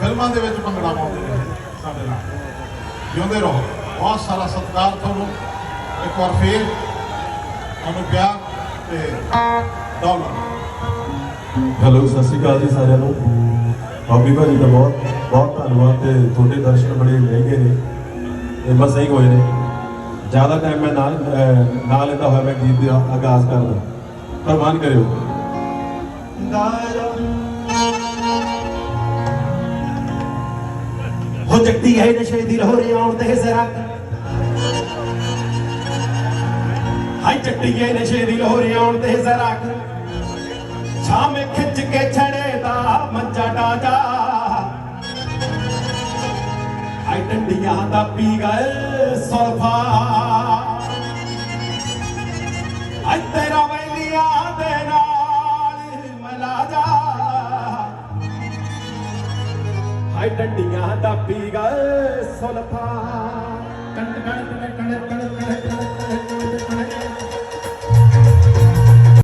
ਫਿਲਮਾਂ ਦੇ ਵਿੱਚ ਭੰਗੜਾ ਪਾਉਂਦੇ ਨੇ ਸਾਡੇ ਨਾਲ। ਜਿਉਂਦੇ ਰਹੋ। ਬਹੁਤ ਸਾਰਾ ਸਤਿਕਾਰ ਤੁਹਾਨੂੰ। ਇੱਕ ਵਾਰ ਫੇਰ ਤੁਹਾਨੂੰ ਪਿਆਰ ਤੇ ਦੌਲਤ। ਹੈਲੋ ਸਤਿ ਸ਼੍ਰੀ ਅਕਾਲ ਜੀ ਸਾਰਿਆਂ ਨੂੰ। ਬਾਬੀ ਭਾਜੀ ਦਾ ਬਹੁਤ ਬਹੁਤ ਧੰਨਵਾਦ ਤੇ ਤੁਹਾਡੇ ਦਰਸ਼ਨ ਬੜੇ ਮਹਿੰਗੇ ਨੇ ਇਹ ਬਸ ਇਹੀ ਹੋਏ ਨੇ। ਜ਼ਿਆਦਾ ਟਾਈਮ ਮੈਂ ਨਾ ਅਹ, ਨਾ ਲੈਂਦਾ ਹੋਇਆ ਮੈਂ ਗੀਤ ਦਾ ਆਗਾਜ਼ ਕਰਦਾ। ਪ੍ਰਵਾਨ ਕਰਿਓ। ਹੋ ਜੱਟੀ ਹੈ ਨਸ਼ੇ ਦੀ ਲਹੋਰੇ ਆਉਣ ਤੇ ਜ਼ਰਾ। ਹਾਈ ਜੱਟੀ ਹੈ ਨਸ਼ੇ ਦੀ ਲਹੋਰੇ ਆਉਣ ਤੇ ਜ਼ਰਾ। ਛਾਵੇਂ ਖਿੱਚ ਕੇ ਛੜੇ ਦਾ ਮੰਜਾ ਡਾਜਾ ਹਾਈ ਡੰਡੀਆਂ ਦਾ ਪੀ ਗਏ ਸੋਫਾ। ਹਾਈ ਹਾਈ ਡੰਡੀਆਂ ਦਾ ਪੀ ਗਏ ਸੁਲਫਾ